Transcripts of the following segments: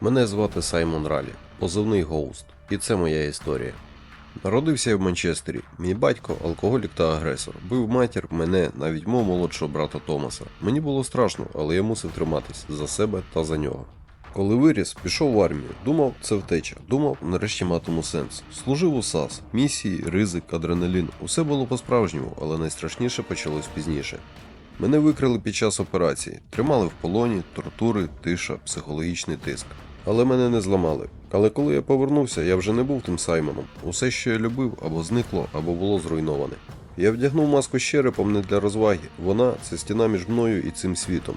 Мене звати Саймон Ралі, позивний Гоуст, і це моя історія. Народився я в Манчестері. Мій батько, алкоголік та агресор, бив матір, мене, навіть мого молодшого брата Томаса. Мені було страшно, але я мусив триматись за себе та за нього. Коли виріс, пішов в армію. Думав, це втеча. Думав, нарешті матиму сенс. Служив у САС, місії, ризик, адреналін. Усе було по-справжньому, але найстрашніше почалось пізніше. Мене викрили під час операції, тримали в полоні, тортури, тиша, психологічний тиск. Але мене не зламали. Але коли я повернувся, я вже не був тим Саймоном. Усе, що я любив, або зникло, або було зруйноване. Я вдягнув маску з черепом не для розваги. Вона це стіна між мною і цим світом.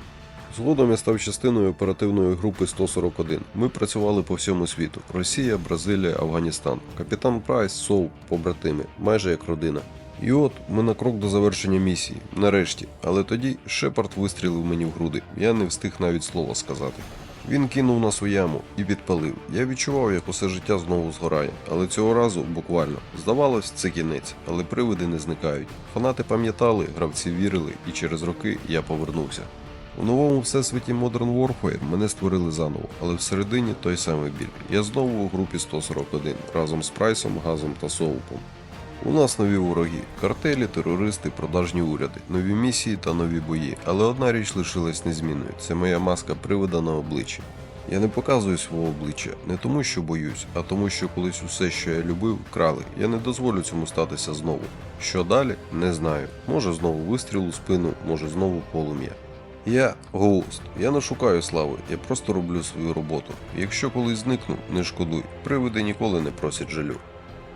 Згодом я став частиною оперативної групи 141. Ми працювали по всьому світу: Росія, Бразилія, Афганістан. Капітан Прайс, Соу, побратими, майже як родина. І от ми на крок до завершення місії, нарешті. Але тоді Шепард вистрілив мені в груди. Я не встиг навіть слова сказати. Він кинув нас у яму і підпалив. Я відчував, як усе життя знову згорає, але цього разу буквально. Здавалось, це кінець, але привиди не зникають. Фанати пам'ятали, гравці вірили, і через роки я повернувся. У новому всесвіті Modern Warfare мене створили заново, але всередині той самий біль. Я знову у групі 141 разом з Прайсом, Газом та Соупом. У нас нові вороги, картелі, терористи, продажні уряди, нові місії та нові бої. Але одна річ лишилась незмінною це моя маска привида на обличчі. Я не показую свого обличчя не тому, що боюсь, а тому, що колись усе, що я любив, крали. Я не дозволю цьому статися знову. Що далі, не знаю. Може знову вистріл у спину, може знову полум'я. Я гоуст. Я не шукаю слави, я просто роблю свою роботу. Якщо колись зникну, не шкодуй. Привиди ніколи не просять жалю.